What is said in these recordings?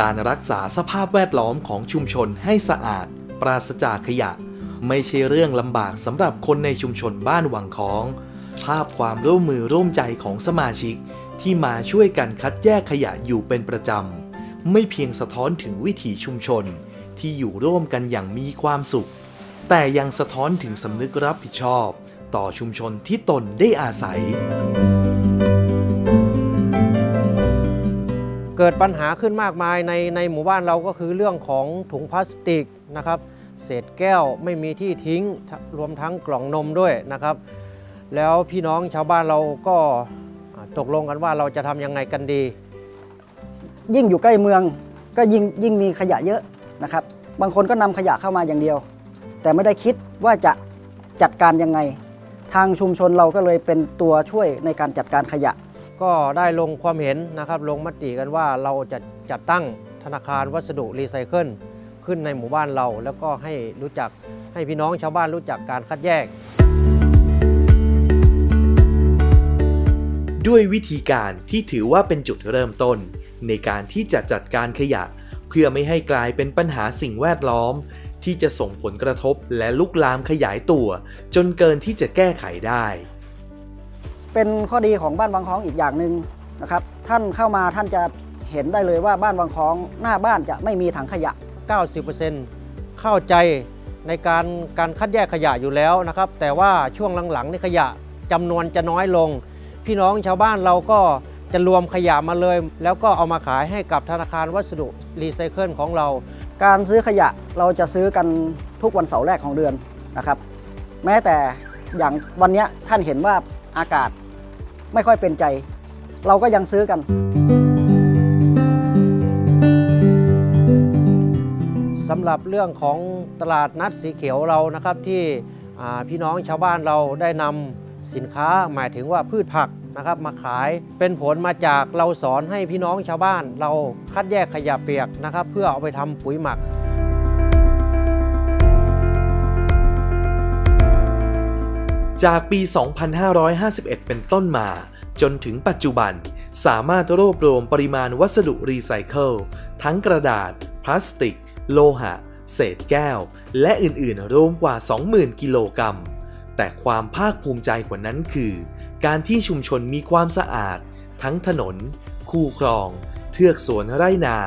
การรักษาสภาพแวดล้อมของชุมชนให้สะอาด ปราศจากขยะ ไม่ใช่เรื่องลำบากสำหรับคนในชุมชนบ้านวังค้อง ภาพความร่วมมือร่วมใจของสมาชิก ที่มาช่วยกันคัดแยกขยะอยู่เป็นประจำ ไม่เพียงสะท้อนถึงวิถีชุมชน ที่อยู่ร่วมกันอย่างมีความสุข แต่ยังสะท้อนถึงสำนึกรับผิดชอบ ต่อชุมชนที่ตนได้อาศัย เกิดปัญหาขึ้นมากมายในในหมู่บ้านเราก็คือเรื่องของถุงพลาสติกนะครับ เศษแก้วไม่มีที่ทิ้งรวมทั้งกล่องนมด้วยนะครับ แล้วพี่น้องชาวบ้านเราก็ตกลงกันว่าเราจะทำยังไงกันดี ยิ่งอยู่ใกล้เมืองก็ยิ่งยิ่งมีขยะเยอะนะครับ บางคนก็นำขยะเข้ามาอย่างเดียว แต่ไม่ได้คิดว่าจะจัดการยังไง ทางชุมชนเราก็เลยเป็นตัวช่วยในการจัดการขยะ ก็ได้ลงความเห็นนะครับลงมติกันว่าเราจะจัดตั้งธนาคารวัสดุรีไซเคิลขึ้นในหมู่บ้านเรา แล้วก็ให้รู้จักให้พี่น้องชาวบ้านรู้จักการคัดแยก ด้วยวิธีการที่ถือว่าเป็นจุดเริ่มต้น ในการที่จะจัดการขยะ เพื่อไม่ให้กลายเป็นปัญหาสิ่งแวดล้อม ที่จะส่งผลกระทบและลุกลามขยายตัว จนเกินที่จะแก้ไขได้ เป็นข้อดีของบ้านวังคล้องอีกอย่างหนึ่งนะครับ ท่านเข้ามาท่านจะเห็นได้เลยว่าบ้านวังคล้องหน้าบ้านจะไม่มีถังขยะ 90%เข้าใจในการการคัดแยกขยะอยู่แล้วนะครับ แต่ว่าช่วงหลังๆนี่ขยะจำนวนจะน้อยลง พี่น้องชาวบ้านเราก็จะรวมขยะมาเลย แล้วก็เอามาขายให้กับธนาคารวัสดุรีไซเคิลของเรา การซื้อขยะเราจะซื้อกันทุกวันเสาร์แรกของเดือนนะครับ แม้แต่อย่างวันเนี้ยท่านเห็นว่า อากาศ ไม่ค่อยเป็นใจ เราก็ยังซื้อกัน สำหรับเรื่องของตลาดนัดสีเขียวเรานะครับที่พี่น้องชาวบ้านเราได้นำสินค้าหมายถึงว่าพืชผักนะครับมาขายเป็นผลมาจากเราสอนให้พี่น้องชาวบ้าน เราคัดแยกขยะเปียกนะครับ เพื่อเอาไปทำปุ๋ยหมัก จากปี 2551 เป็นต้นมา จนถึงปัจจุบัน สามารถรวบรวมปริมาณวัสดุรีไซเคิล ทั้งกระดาษ พลาสติก โลหะ เศษแก้ว และอื่นๆ รวมกว่า 20,000 กิโลกรัม แต่ความภาคภูมิใจกว่านั้นคือ การที่ชุมชนมีความสะอาด ทั้งถนน คูคลอง เทือกสวนไร่นา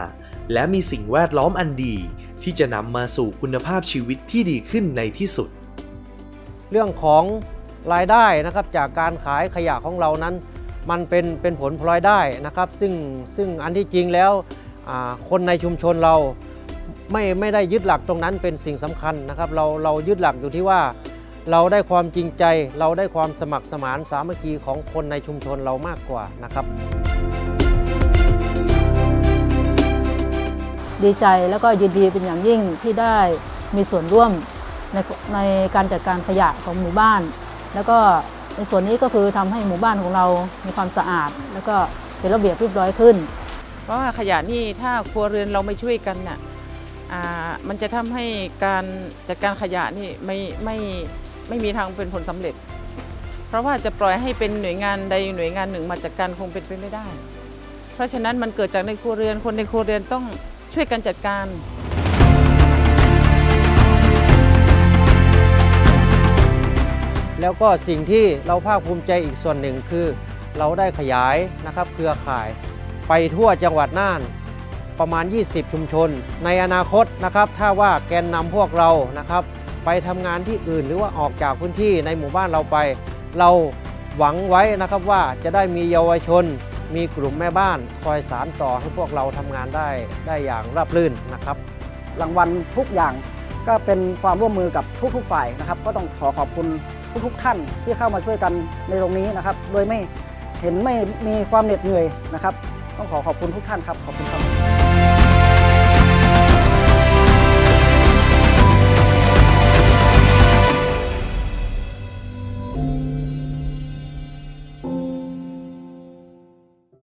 และมีสิ่งแวดล้อมอันดี ที่จะนำมาสู่คุณภาพชีวิตที่ดีขึ้นในที่สุด เรื่องของ รายได้นะครับจากการขายขยะของเรานั้น มันเป็นเป็นผลพลอยได้นะครับ ซึ่งซึ่งอันที่จริงแล้วคนในชุมชนเราไม่ไม่ได้ยึดหลักตรงนั้นเป็นสิ่งสำคัญนะครับ เราเรายึดหลักอยู่ที่ว่า เราได้ความจริงใจ เราได้ความสมัครสมานสามัคคีของคนในชุมชนเรามากกว่านะครับ ดีใจแล้วก็ยินดีเป็นอย่างยิ่งที่ได้มีส่วนร่วมในในการจัดการขยะของหมู่บ้าน แล้วก็ในส่วนนี้ก็คือทำให้หมู่บ้านของเรา มีความสะอาด แล้วก็เป็นระเบียบเรียบร้อยขึ้น เพราะว่าขยะนี่ถ้าครัวเรือนเราไม่ช่วยกันน่ะอ่ามันจะทำให้การจัดการขยะนี่ไม่ไม่ไม่มีทางเป็นผลสำเร็จ เพราะว่าจะปล่อยให้เป็นหน่วยงานใดหน่วยงานหนึ่งมาจัดการคงเป็นไปไม่ได้ เพราะฉะนั้นมันเกิดจากในครัวเรือนคนในครัวเรือนต้องช่วยกันจัดการ แล้วก็สิ่งที่เราภาคภูมิใจอีกส่วนหนึ่งคือ เราได้ขยายนะครับเครือข่าย ไปทั่วจังหวัดน่านประมาณ 20 ชุมชน ในอนาคตนะครับ ถ้าว่าแกนนำพวกเรานะครับ ไปทำงานที่อื่นหรือว่าออกจากพื้นที่ในหมู่บ้านเราไป เราหวังไว้นะครับว่าจะได้มีเยาวชน มีกลุ่มแม่บ้าน คอยสารต่อให้พวกเราทำงานได้ได้อย่างราบรื่นนะครับ รางวัลทุกอย่างก็เป็นความร่วมมือกับทุกๆฝ่ายนะครับ ก็ต้องขอขอบคุณ ทุกๆท่านที่เข้ามาช่วยกันในตรงนี้นะครับ โดยไม่เห็นไม่มีความเหน็ดเหนื่อยนะครับ ต้องขอขอบคุณทุกท่านครับ ขอบคุณครับ